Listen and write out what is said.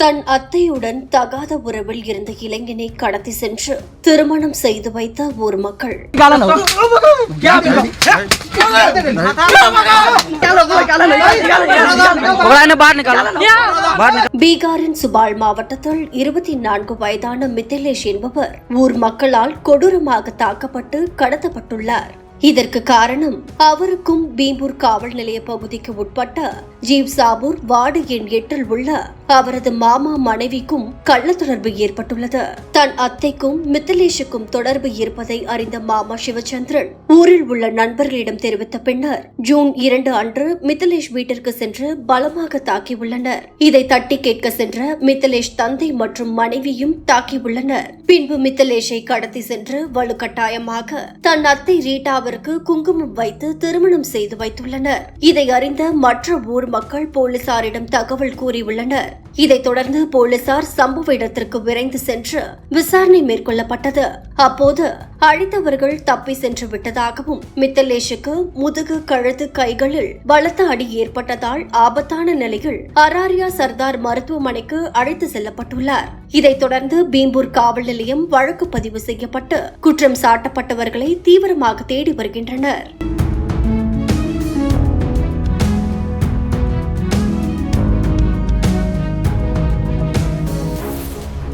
தன் அத்தையுடன் தகாத உறவில் இருந்த இளைஞனை கடத்தி சென்று திருமணம் செய்து வைத்த ஊர் மக்கள். பீகாரின் சுபால் மாவட்டத்தில் இருபத்தி நான்கு வயதான மித்திலேஷ் என்பவர் ஊர் மக்களால் கொடூரமாக தாக்கப்பட்டு கடத்தப்பட்டுள்ளார். இதற்கு காரணம் அவருக்கும் பீம்பூர் காவல் நிலைய பகுதிக்கு உட்பட்ட ஜீவ் சாபூர் வார்டு எண் எட்டில் உள்ள அவரது மாமா மனைவிக்கும் கள்ள தொடர்பு ஏற்பட்டுள்ளது. தன் அத்தைக்கும் மித்திலேஷுக்கும் தொடர்பு இருப்பதை அறிந்த மாமா சிவச்சந்திரன் ஊரில் உள்ள நண்பர்களிடம் தெரிவித்த பின்னர் ஜூன் இரண்டு அன்று மித்திலேஷ் வீட்டிற்கு சென்று பலமாக தாக்கியுள்ளனர். இதை தட்டி கேட்க சென்ற மித்திலேஷ் தந்தை மற்றும் மனைவியும் தாக்கியுள்ளனர். பின்பு மித்திலேஷை கடத்தி சென்று வலுக்கட்டாயமாக தன் அத்தை அவருக்கு குங்குமம் வைத்து திருமணம் செய்து வைத்துள்ளனர். இதை அறிந்த மற்ற ஊர் மக்கள் போலீசாரிடம் தகவல் கூறியுள்ளனர். இதைத் தொடர்ந்து போலீசார் சம்பவ இடத்திற்கு விரைந்து சென்று விசாரணை மேற்கொள்ளப்பட்டது. அப்போது அழித்தவர்கள் தப்பி சென்று விட்டதாகவும் மித்தலேஷுக்கு முதுகு கழுத்து கைகளில் பலத்த அடி ஏற்பட்டதால் ஆபத்தான நிலையில் அராரியா சர்தார் மருத்துவமனைக்கு அழைத்து செல்லப்பட்டுள்ளார். இதைத் தொடர்ந்து பீம்பூர் காவல் நிலையம் வழக்கு பதிவு செய்யப்பட்டு குற்றம் சாட்டப்பட்டவர்களை தீவிரமாக தேடி வருகின்றனர்.